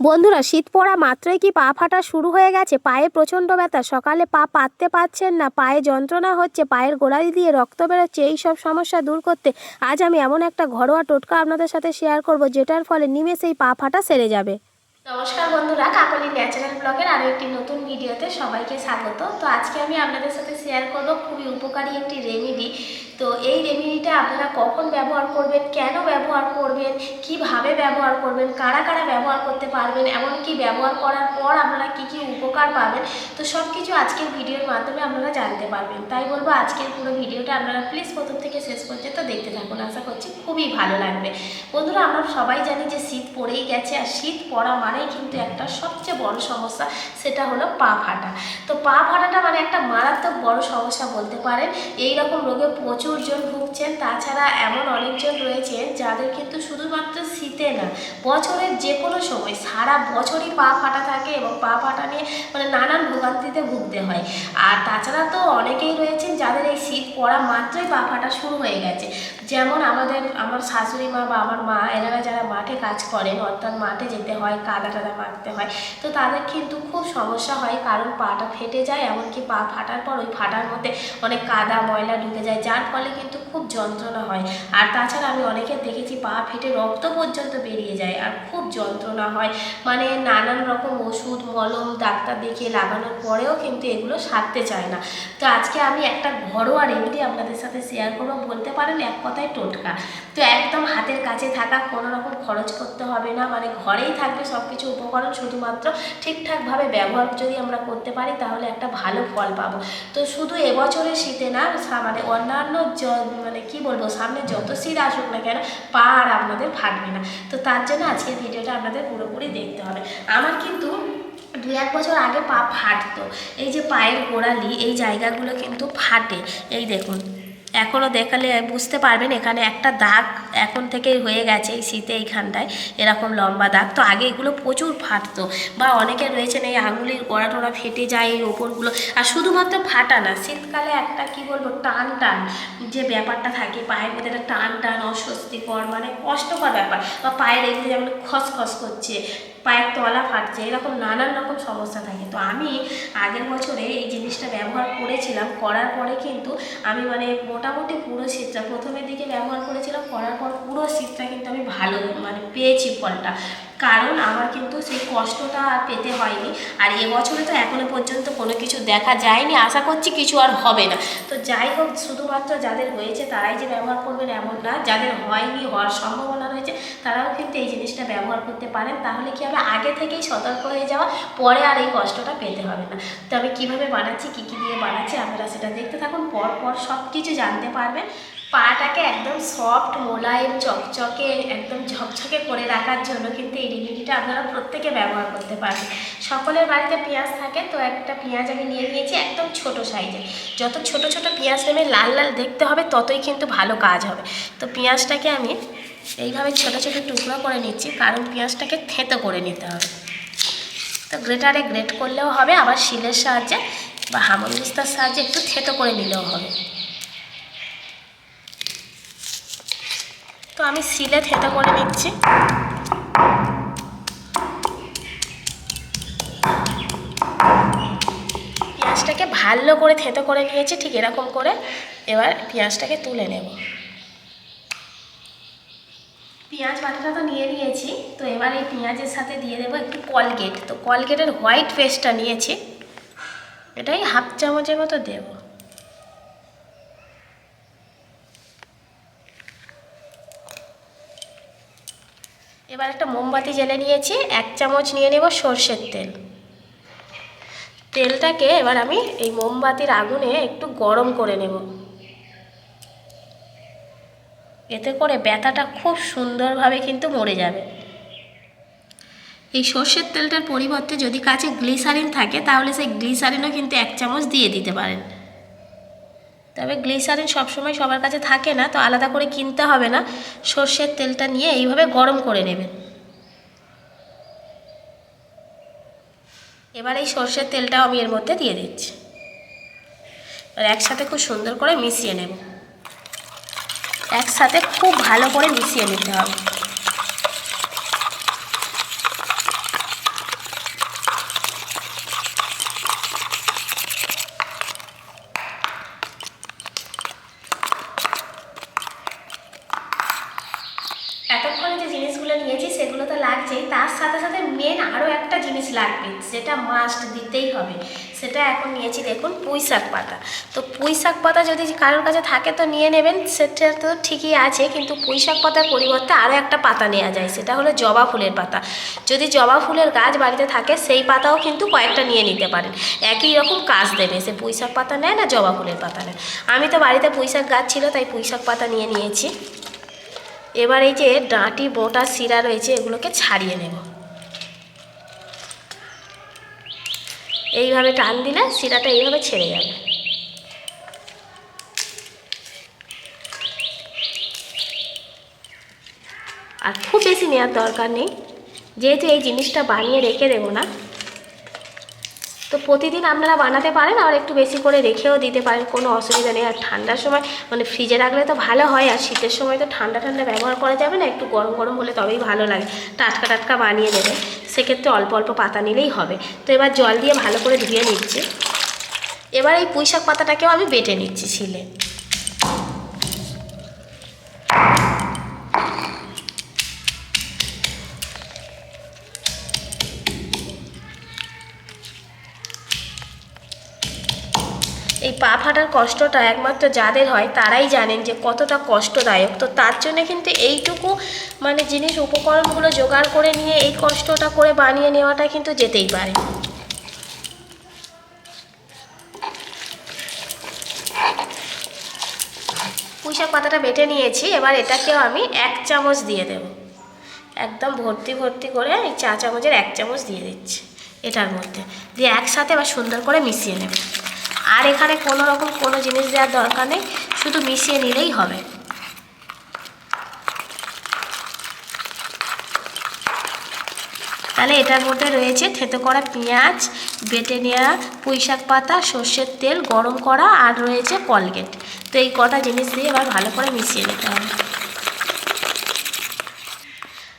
বন্ধুরা, শীত পড়া মাত্রই কি পা ফাটা শুরু হয়ে গেছে? পায়ে প্রচণ্ড ব্যথা, সকালে পা পাততে পারছেন না, পায়ে যন্ত্রণা হচ্ছে, পায়ের গোড়ালি দিয়ে রক্ত বেরোচ্ছে, এই সব সমস্যা দূর করতে আজ আমি এমন একটা ঘরোয়া টোটকা আপনাদের সাথে শেয়ার করব, যেটার ফলে নিমেষেই পা ফাটা সেরে যাবে। নমস্কার বন্ধুরা, কাকলি ন্যাচারাল ব্লগের আরও একটি নতুন ভিডিওতে সবাইকে স্বাগত। তো আজকে আমি আপনাদের সাথে শেয়ার করব খুবই উপকারী একটি রেমেডি তো এই রেমেডিটা আপনারা কখন ব্যবহার করবেন, কেন ব্যবহার করবেন, কীভাবে ব্যবহার করবেন, কারা কারা ব্যবহার করতে পারবেন, এমনকি ব্যবহার করার পর আপনারা কি কি উপকার পাবেন, তো সব কিছু আজকের ভিডিওর মাধ্যমে আপনারা জানতে পারবেন। তাই বলব, আজকের পুরো ভিডিওটা আপনারা প্লিজ প্রথম থেকে শেষ পর্যন্ত দেখতে থাকুন। আশা করছি খুবই ভালো লাগবে। বন্ধুরা, আমরা সবাই জানি যে শীত পড়েই গেছে, আর শীত পড়া মানেই কিন্তু একটা সবচেয়ে বড় সমস্যা, সেটা হলো পা ফাটা। তো পা ফাটাটা মানে একটা মারাত্মক বড় সমস্যা বলতে পারেন। এই রকম রোগে প্রচুর জন ভুগছেন, তাছাড়া এমন অনেকজন রয়েছেন যাদের কিন্তু শুধুমাত্র শীতে না, বছরের যে কোনো সময়, সারা বছরই পা ফাটা থাকে এবং পা ফাটা নিয়ে মানে নানান ভোগান্তিতে ভুগতে হয়। আর তাছাড়া তো অনেকেই রয়েছেন যাদের এই শীত পড়া মাত্রই পা ফাটা শুরু হয়ে গেছে। যেমন আমাদের, আমার শাশুড়ি মা বা আমার মা, এনারা যারা মাঠে কাজ করেন, অর্থাৎ মাঠে যেতে হয়, কাদা টাদা মারতে হয়, তো তাদের কিন্তু খুব সমস্যা হয়, কারণ পাটা ফেটে যায়, এমনকি পা ফাটার পর ওই ফাটার মধ্যে অনেক কাদা, ময়লা ঢুকে যায়, যার ফলে কিন্তু খুব যন্ত্রণা হয়। আর তাছাড়া আমি অনেকে দেখেছি পা ফেটে রক্ত পর্যন্ত বেরিয়ে যায়, আর খুব যন্ত্রণা হয়। মানে নানান রকম ওষুধ, মলম, ডাক্তার দেখিয়ে লাগানোর পরেও কিন্তু এগুলো সারতে চায় না। তো আজকে আমি একটা ঘরোয়া রেমেডি আপনাদের সাথে শেয়ার করব, বলতে পারেন এক কথায় টোটকা। তো একদম হাতের কাছে থাকা কোনো রকম খরচ করতে হবে না। মানে ঘরেই থাকবে সব কিছু উপকরণ, শুধুমাত্র ঠিকঠাকভাবে ব্যবহার যদি আমরা করতে পারি, তাহলে একটা ভালো ফল পাবো। তো শুধু এবছরের শীতে না মানে অন্যান্য মানে কি বলব, সামনে যত শীত আসুক না কেন, পা আর আপনাদের ফাটবে না। তো তার জন্য আজকের ভিডিওটা আপনাদের পুরোপুরি দেখতে হবে। আমার কিন্তু দু এক বছর আগে পা ফাটতো। এই যে পায়ের গোড়ালি, এই জায়গাগুলো কিন্তু ফাটে। এই দেখুন। এখনও দেখালে বুঝতে পারবেন এখানে একটা দাগ এখন থেকেই হয়ে গেছে এই শীতে এইখানটায়, এরকম লম্বা দাগ। তো আগে এগুলো প্রচুর ফাটতো বা অনেকে রয়েছেন এই আঙুলির গোড়া টোড়া ফেটে যায় এই ওপরগুলো। আর শুধুমাত্র ফাটা না, শীতকালে একটা কি বলব টান টান যে ব্যাপারটা থাকে, পায়ের মধ্যে একটা টান টান অস্বস্তিকর মানে কষ্টকর ব্যাপার। বা পায়ের এগুলো যেমন খসখস করছে পায়ের তলা ফাটছে, এরকম নানান রকম সমস্যা থাকে। তো আমি আগের বছরে এই জিনিসটা ব্যবহার করেছিলাম, করার পরে কিন্তু আমি মানে মোটামুটি পুরো শীতটা, প্রথমের দিকে ব্যবহার করেছিলাম, করার পর পুরো শীতটা কিন্তু আমি ভালো মানে পেয়েছি ফলটা। কারণ আমার কিন্তু সেই কষ্টটা আর পেতে হয়নি। আর এবছরে তো এখনও পর্যন্ত কোনো কিছু দেখা যায়নি। আশা করছি কিছু আর হবে না। তো যাই হোক, শুধুমাত্র যাদের হয়েছে তারাই যে ব্যবহার করবেন এমন না, যাদের হয়নি, হওয়ার সম্ভাবনা রয়েছে, তারাও কিন্তু এই জিনিসটা ব্যবহার করতে পারেন। তাহলে কি হবে আগে থেকেই সতর্ক হয়ে যাওয়া, পরে আর এই কষ্টটা পেতে হবে না। তো আমি কীভাবে বানাচ্ছি, কী কী দিয়ে বানাচ্ছি, আপনারা সেটা দেখতে থাকুন। পর পর সব কিছু জানতে পারবেন। পাটাকে একদম সফট মোলায়েম, চকচকে, একদম ঝকঝকে করে রাখার জন্য কিন্তু এই রেমেডিটা আপনারা প্রত্যেকে ব্যবহার করতে পারবেন। সকলের বাড়িতে পেঁয়াজ থাকে, তো একটা পেঁয়াজ আমি নিয়ে নিয়েছি একদম ছোট সাইজে। যত ছোট ছোট পেঁয়াজ নেবে, লাল লাল দেখতে হবে, ততই কিন্তু ভালো কাজ হবে। তো পেঁয়াজটাকে আমি এইভাবে ছোট ছোট টুকরো করে নিচ্ছি, কারণ পেঁয়াজটাকে থেঁতো করে নিতে হবে। তো গ্রেটারে গ্রেট করলেও হবে, আবার শিলের সাহায্যে বা হামলদিস্তার সাহায্যে একটু থেঁতো করে নিলেও হবে। তো আমি শিলে থেঁতো করে নিচ্ছি। পেঁয়াজটাকে ভালো করে থেঁতো করে নিয়েছি, ঠিক এরকম করে। এবার পেঁয়াজটাকে তুলে নেব। পেঁয়াজ বাটাটা তো নিয়ে নিয়েছি, তো এবার এই পেঁয়াজের সাথে দিয়ে দেবো একটু কলগেট। তো কলগেটের হোয়াইট পেস্টটা নিয়েছি, এটাই হাফ চামচের মতো দেবো। এবার একটা মোমবাতি জেলে নিয়েছি, এক চামচ নিয়ে নেব সর্ষের তেল। তেলটাকে এবার আমি এই মোমবাতির আগুনে একটু গরম করে নেব। এতে করে ব্যথাটা খুব সুন্দরভাবে কিন্তু মরে যাবে। এই সর্ষের তেলটার পরিবর্তে যদি কাছে গ্লিসারিন থাকে, তাহলে সেই গ্লিসারিনও কিন্তু এক চামচ দিয়ে দিতে পারেন। তবে গ্লিসারিন সবসময় সবার কাছে থাকে না, তো আলাদা করে কিনতে হবে না। সর্ষের তেলটা নিয়ে এইভাবে গরম করে নেবেন। এবার এই সর্ষের তেলটাও আমি এর মধ্যে দিয়ে দিচ্ছি। এবার একসাথে খুব সুন্দর করে মিশিয়ে নেব। একসাথে খুব ভালো করে মিশিয়ে নিতে হবে জিনিস লাগবে সেটা দিতেই হবে। সেটা এখন নিয়েছি, দেখুন, পুঁই শাক পাতা। তো পুঁই শাক পাতা যদি কারোর কাছে থাকে তো নিয়ে নেবেন, সেটা তো ঠিকই আছে, কিন্তু পুঁই শাক পাতার পরিবর্তে আরও একটা পাতা নেওয়া যায়, সেটা হলো জবা ফুলের পাতা। যদি জবা ফুলের গাছ বাড়িতে থাকে, সেই পাতাও কিন্তু কয়েকটা নিয়ে নিতে পারেন। একই রকম কাজ দেবে, সে পুঁই শাক পাতা নেয় না জবা ফুলের পাতা নেয়। আমি তো বাড়িতে পুঁই শাক গাছ ছিল, তাই পুঁই শাক পাতা নিয়ে নিয়েছি। এবার এই যে ডাঁটি, বোটা, শিরা রয়েছে, এগুলোকে ছাড়িয়ে নেব। এইভাবে টান দিলে শিরাটা এইভাবে ছেড়ে যাবে। আর খুব বেশি নেওয়ার দরকার নেই। যেহেতু এই জিনিসটা বানিয়ে রেখে দেবো না, তো প্রতিদিন আপনারা বানাতে পারেন আর একটু বেশি করে রেখেও দিতে পারেন, কোনো অসুবিধা নেই। আর ঠান্ডার সময় মানে ফ্রিজে রাখলে তো ভালো হয়, আর শীতের সময় তো ঠান্ডা ঠান্ডা ব্যবহার করা যাবে না, একটু গরম গরম হলে তবেই ভালো লাগে। টাটকা টাটকা বানিয়ে নেবে সেক্ষেত্রে অল্প অল্প পাতা নিলেই হবে। তো এবার জল দিয়ে ভালো করে ধুয়ে নিচ্ছি। এবার এই পুঁই শাক পাতাটাকেও আমি বেটে নিচ্ছি ছিলে ফাটার কষ্টটা একমাত্র যাদের হয়, তারাই জানেন যে কতটা কষ্টদায়ক। তো তার জন্য কিন্তু এইটুকু মানে জিনিস উপকরণগুলো জোগাড় করে নিয়ে, এই কষ্টটা করে বানিয়ে নেওয়াটা কিন্তু যেতেই পারে। পুঁইশাক পাতাটা বেটে নিয়েছি, এবার এটাকেও আমি এক চামচ দিয়ে দেব। একদম ভর্তি ভর্তি করে এই চা চামচের এক চামচ দিয়ে দিচ্ছি এটার মধ্যে। দিয়ে একসাথে আবার সুন্দর করে মিশিয়ে নেব। আর এখানে কোনো রকম কোনো জিনিস দেওয়ার দরকার নেই, শুধু মিশিয়ে নিলেই হবে। তাহলে এটার মধ্যে রয়েছে থেতো করা পেঁয়াজ, বেটে নেওয়া পুঁই শাক পাতা, সর্ষের তেল, গরম করা, আর রয়েছে কলগেট। তো এই কটা জিনিস দিয়ে এবার ভালো করে মিশিয়ে নিতে হবে।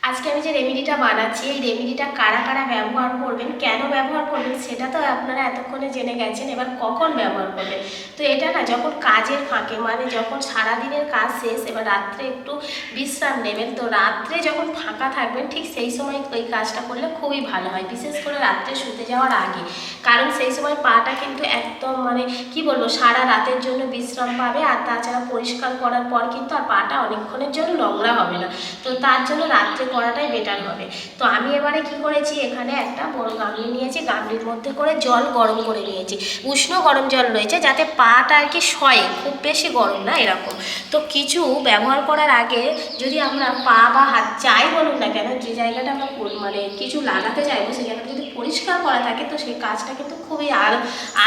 আজকে আমি যে রেমেডিটা বানাচ্ছি, এই রেমেডিটা কারা কারা ব্যবহার করবেন, কেন ব্যবহার করবেন, সেটা তো আপনারা এতক্ষণে জেনে গেছেন, এবার কখন ব্যবহার করবেন? তো এটা না, যখন কাজের ফাঁকে মানে যখন সারাদিনের কাজ শেষ, এবার রাত্রে একটু বিশ্রাম নেবেন, তো রাত্রে যখন ফাঁকা থাকবেন, ঠিক সেই সময় ওই কাজটা করলে খুবই ভালো হয়, বিশেষ করে রাত্রে শুতে যাওয়ার আগে। কারণ সেই সময় পাটা কিন্তু একদম মানে কি বলব, সারা রাতের জন্য বিশ্রাম পাবে, আর তাছাড়া পরিষ্কার করার পর কিন্তু আর পাটা অনেকক্ষণের জন্য নোংরা হবে না। তো তার জন্য রাত্রে করাটাই বেটার হবে। তো আমি এবারে কি করেছি, এখানে একটা বড় গামলি নিয়েছি, গামলির মধ্যে করে জল গরম করে নিয়েছি। উষ্ণ গরম জল রয়েছে যাতে পাটা আর কি সয়ে, খুব বেশি গরম না এরকম। তো কিছু ব্যবহার করার আগে যদি আমরা পা বা হাত চাই বলুন না কেন, যে জায়গাটা আমরা মানে কিছু লাগাতে চাইব, সেই জায়গাটা যদি পরিষ্কার করা থাকে, তো সেই কাজটা কিন্তু খুবই আর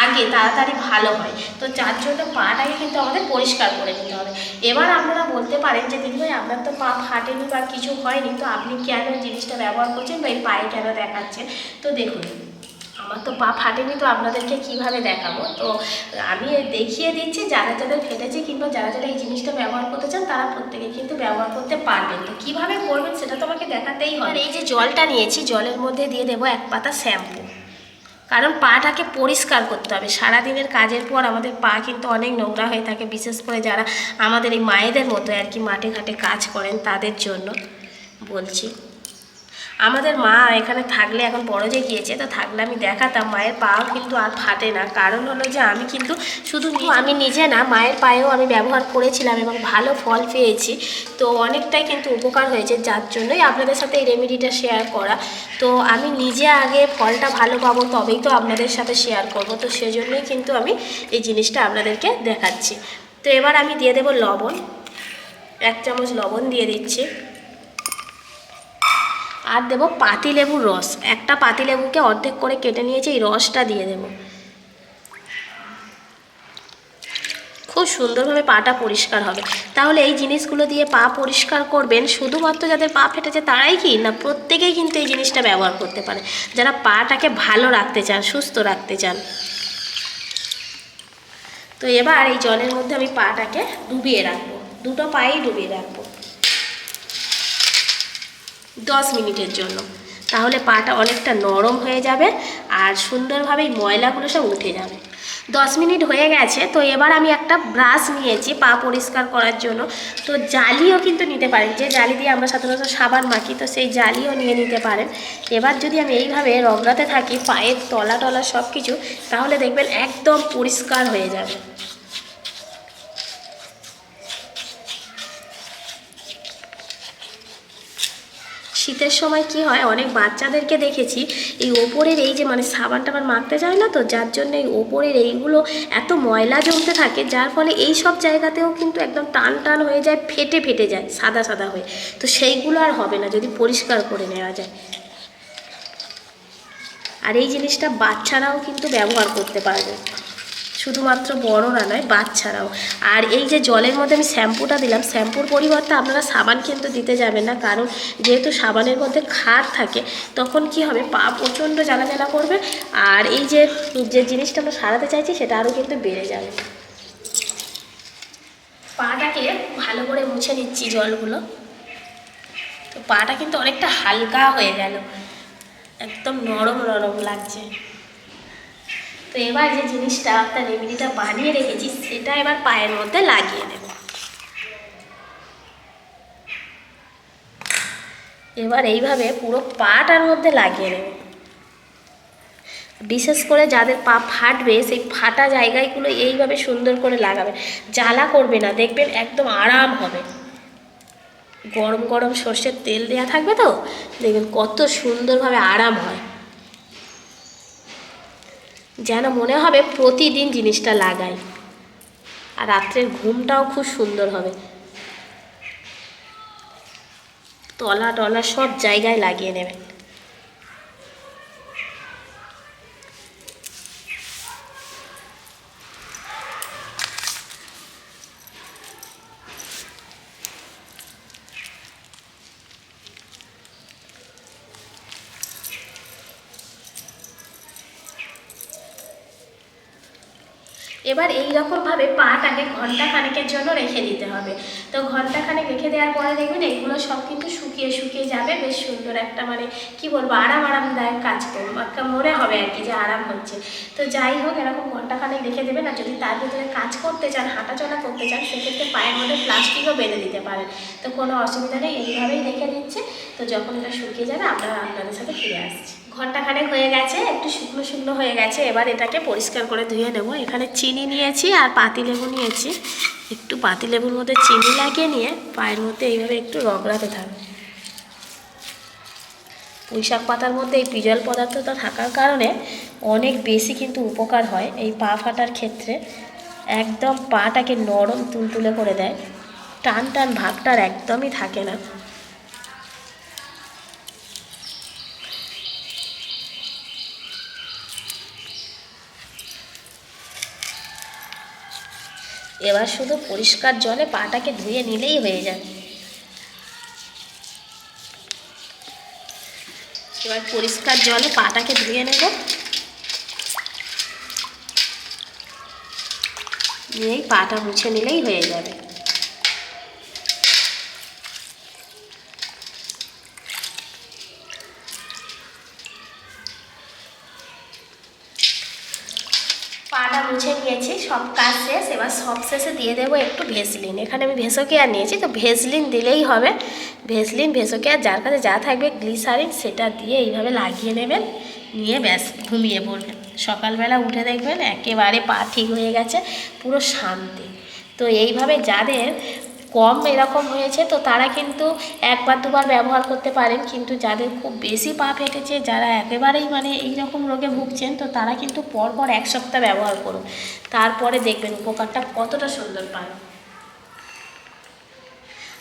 আগে তাড়াতাড়ি ভালো হয়। তো যার জন্য পাটাকে কিন্তু আমাদের পরিষ্কার করে নিতে হবে। এবার আপনারা বলতে পারেন যে দিদি ভাই আপনার তো পা ফাটেনি বা কিছু হয়নি, তো আপনি কেন জিনিসটা ব্যবহার করছেন বা এই পায়ে কেন দেখাচ্ছেন? তো দেখুন, আমার তো পা ফাটেনি তো আপনাদেরকে কীভাবে দেখাবো? তো আমি দেখিয়ে দিচ্ছি, যারা যাদের ফেটেছে কিংবা যারা যারা এই জিনিসটা ব্যবহার করতে চান, তারা প্রত্যেকে কিন্তু ব্যবহার করতে পারবেন। তো কীভাবে করবেন সেটা তো আমাকে দেখাতেই হবে। এই যে জলটা নিয়েছি, জলের মধ্যে দিয়ে দেবো এক পাতা শ্যাম্পু। কারণ পাটাকে পরিষ্কার করতে হবে। সারাদিনের কাজের পর আমাদের পা কিন্তু অনেক নোংরা হয়ে থাকে, বিশেষ করে যারা আমাদের এই মায়েদের মতো আর কি মাঠে ঘাটে কাজ করেন তাদের জন্য। বলছি। আমাদের মা এখানে থাকলে এখন বড় যে গিয়েছে, তো থাকলে আমি দেখাতাম। মায়ের পাও কিন্তু আর ফাটে না। কারণ হলো যে আমি কিন্তু শুধু আমি নিজে না, মায়ের পায়েও আমি ব্যবহার করেছিলাম এবং ভালো ফল পেয়েছি। তো অনেকটাই কিন্তু উপকার হয়েছে। যার জন্যই আপনাদের সাথে এই রেমেডিটা শেয়ার করা। তো আমি নিজে আগে ফলটা ভালো পাবো, তবেই তো আপনাদের সাথে শেয়ার করব। তো সেজন্যই কিন্তু আমি এই জিনিসটা আপনাদেরকে দেখাচ্ছি। তো এবার আমি দিয়ে দেবো লবণ। এক চামচ লবণ দিয়ে দিচ্ছি। আর দেবো পাতিলেবুর রস। একটা পাতিলেবুকে অর্ধেক করে কেটে নিয়েছি, এই রসটা দিয়ে দেবো। খুব সুন্দরভাবে পাটা পরিষ্কার হবে। তাহলে এই জিনিসগুলো দিয়ে পা পরিষ্কার করবেন, শুধুমাত্র যাদের পা ফেটেছে তারাই কি না, প্রত্যেকেই কিন্তু এই জিনিসটা ব্যবহার করতে পারে। যারা পাটাকে ভালো রাখতে চান, সুস্থ রাখতে চান। তো এবার এই জলের মধ্যে আমি পাটাকে ডুবিয়ে রাখব। দুটো পায়েই ডুবিয়ে রাখব। দশ মিনিটের জন্য। তাহলে পাটা অনেকটা নরম হয়ে যাবে আর সুন্দরভাবেই ময়লাগুলো সব উঠে যাবে। দশ মিনিট হয়ে গেছে, তো এবার আমি একটা ব্রাশ নিয়েছি পা পরিষ্কার করার জন্য। তো জালিও কিন্তু নিতে পারেন, যে জালি দিয়ে আমরা সাধারণত সাবান মাখি, তো সেই জালিও নিয়ে নিতে পারেন। এবার যদি আমি এইভাবে রগড়াতে থাকি, পায়ের তলা টলা সব কিছু তাহলে দেখবেন একদম পরিষ্কার হয়ে যাবে। শীতের সময় কি হয়? অনেক বাচ্চাদেরকে দেখেছি, এই ওপরের এই যে মানে সাবান টাবান মাখতে যায় না তো? যার জন্য এই ওপরের এইগুলো এত ময়লা জমতে থাকে, যার ফলে এই সব জায়গাতেও কিন্তু একদম টান টান হয়ে যায়, ফেটে ফেটে যায়, সাদা সাদা হয়ে। তো সেইগুলো আর হবে না, যদি পরিষ্কার করে নেওয়া যায়। আর এই জিনিসটা বাচ্চারাও কিন্তু ব্যবহার করতে পারবে। শুধুমাত্র বড়রা নয়, বাচ্চারাও। আর এই যে জলের মধ্যে আমি শ্যাম্পুটা দিলাম, শ্যাম্পুর পরিবর্তে আপনারা সাবান কিন্তু দিতে যাবেন না, কারণ যেহেতু সাবানের মধ্যে খার থাকে, তখন কি হবে? পা প্রচণ্ড জ্বালা জ্বালা করবে। আর এই যে যে জিনিসটা আমরা সারাতে চাইছি, সেটা আরও কিন্তু বেড়ে যাবে। পাটাকে ভালো করে মুছে নিচ্ছি জলগুলো। তো পাটা কিন্তু অনেকটা হালকা হয়ে গেল। একদম নরম নরম লাগছে। তো এবার যে জিনিসটা আপনার রেমেডিটা বানিয়ে রেখেছি, সেটা এবার পায়ের মধ্যে লাগিয়ে নেব। এবার এইভাবে পুরো পাটার মধ্যে লাগিয়ে নেব। বিশেষ করে যাদের পা ফাটবে, সেই ফাটা জায়গাগুলো এইভাবে সুন্দর করে লাগাবে। জ্বালা করবে না, দেখবেন একদম আরাম হবে। গরম গরম সর্ষের তেল দেওয়া থাকবে তো? দেখবেন কত সুন্দরভাবে আরাম হয়। যেন মনে হবে প্রতিদিন জিনিসটা লাগাই। আর রাত্রের ঘুমটাও খুব সুন্দর হবে। তলা টলা সব জায়গায় লাগিয়ে নেবেন এবার এই রকমভাবে পাটাকে ঘণ্টা খানেকের জন্য রেখে দিতে হবে। তো ঘণ্টা খানেক রেখে দেওয়ার পরে দেখবেন এগুলো সব কিন্তু শুকিয়ে শুকিয়ে যাবে। বেশ সুন্দর একটা মানে কি বলব আরাম আরামদায়ক কাজ করব। একটা মনে হবে আর কি যে আরাম হচ্ছে। তো যাই হোক, এরকম ঘণ্টা খানেক রেখে দেবেন আর যদি তার ভিতরে কাজ করতে চান, হাঁটাচলা করতে চান, সেক্ষেত্রে পায়ের মধ্যে প্লাস্টিকও বেঁধে দিতে পারেন। তো কোনো অসুবিধা নেই, এইভাবেই রেখে দিচ্ছে। তো যখন এটা শুকিয়ে যাবে, আমরা আপনাদের সাথে ফিরে আসছি। ঘণ্টা খানেক হয়ে গেছে, একটু শুকনো শুকনো হয়ে গেছে, এবার এটাকে পরিষ্কার করে ধুয়ে নেব। এখানে চিনি নিয়েছি আর পাতিলেবু নিয়েছি। একটু পাতিলেবুর মধ্যে চিনি লাগিয়ে নিয়ে পায়ের মধ্যে এইভাবে একটু রগড়াতে থাকবে। পুঁইশাক পাতার মধ্যে এই পিজল পদার্থটা থাকার কারণে অনেক বেশি কিন্তু উপকার হয় এই পা ফাটার ক্ষেত্রে। একদম পাটাকে নরম তুলতুলে করে দেয়। টান টান ভাগটার একদমই থাকে না। এবার শুধু পরিষ্কার জলে পাটাকে ধুয়ে নিলেই হয়ে যায়। এবার পরিষ্কার জলে পাটাকে ধুয়ে নেব। নিয়েই পাটা মুছে নিলেই হয়ে যাবে পাটা মুছে নিয়েছি সব কাজ শেষ এবার সব শেষে দিয়ে দেবো একটু ভেসলিন এখানে আমি ভেসকে আর নিয়েছি, তো ভেসলিন দিলেই হবে। ভেসলিন ভেসোকেয়ার যার কাছে যা থাকবে গ্লিসারিন, সেটা দিয়ে এইভাবে লাগিয়ে নেবেন। নিয়ে ব্যাস, ঘুমিয়ে পড়বেন। সকালবেলা উঠে দেখবেন একেবারে পা ঠিক হয়ে গেছে, পুরো শান্তি। তো এইভাবে যাদের কম এরকম হয়েছে, তো তারা কিন্তু একবার দুবার ব্যবহার করতে পারেন। কিন্তু যাদের খুব বেশি পা ফেটেছে, যারা একেবারেই মানে এই রকম রোগে ভুগছেন, তো তারা কিন্তু পরপর এক সপ্তাহ ব্যবহার করুন। তারপরে দেখবেন উপকারটা কতটা সুন্দর পান।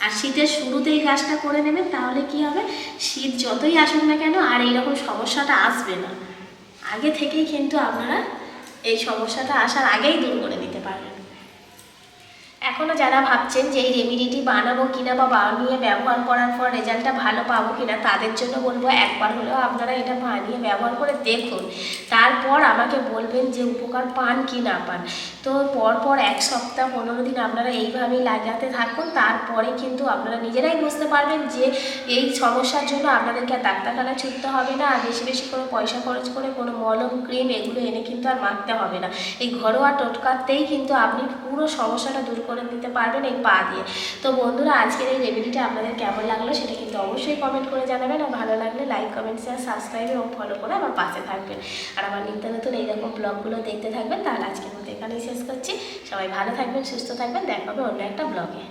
আর শীতের শুরুতেই কাজটা করে নেবেন, তাহলে কি হবে? শীত যতই আসুন না কেন, আর এইরকম সমস্যাটা আসবে না। আগে থেকেই কিন্তু আপনারা এই সমস্যাটা আসার আগেই দূর করে দিতে পারবেন। এখনও যারা ভাবছেন যে এই রেমিডিটি বানাবো কিনা বা বানিয়ে ব্যবহার করার পর রেজাল্টটা ভালো পাবো কিনা, তাদের জন্য বলব একবার হলেও আপনারা এটা বানিয়ে ব্যবহার করে দেখুন। তারপর আমাকে বলবেন যে উপকার পান কি না পান। তো পরপর এক সপ্তাহ, পনেরো দিন আপনারা এইভাবেই লাগাতে থাকুন, তারপরে কিন্তু আপনারা নিজেরাই বুঝতে পারবেন যে এই সমস্যার জন্য আপনাদেরকে আর ডাক্তারখানা ছুটতে হবে না, আর বেশি বেশি করে পয়সা খরচ করে কোনো মলম ক্রিম এগুলো এনে কিন্তু আর মারতে হবে না। এই ঘরোয়া টোটকাতেই কিন্তু আপনি পুরো সমস্যাটা দূর করে দিতে পারবেন এই পা দিয়ে। তো বন্ধুরা, আজকের এই রেমেডিটা আপনাদের কেমন লাগল সেটা কিন্তু অবশ্যই কমেন্ট করে জানাবেন আর ভালো লাগলে লাইক কমেন্ট শেয়ার সাবস্ক্রাইব এবং ফলো করে আমার পাশে থাকবেন। আর আমার নিত্য নতুন এইরকম ব্লগগুলো দেখতে থাকবেন, তাহলে আজকের মতো এখানেই শেষ করছি। সবাই ভালো থাকবেন, সুস্থ থাকবেন দেখাবে অন্য একটা ব্লগে।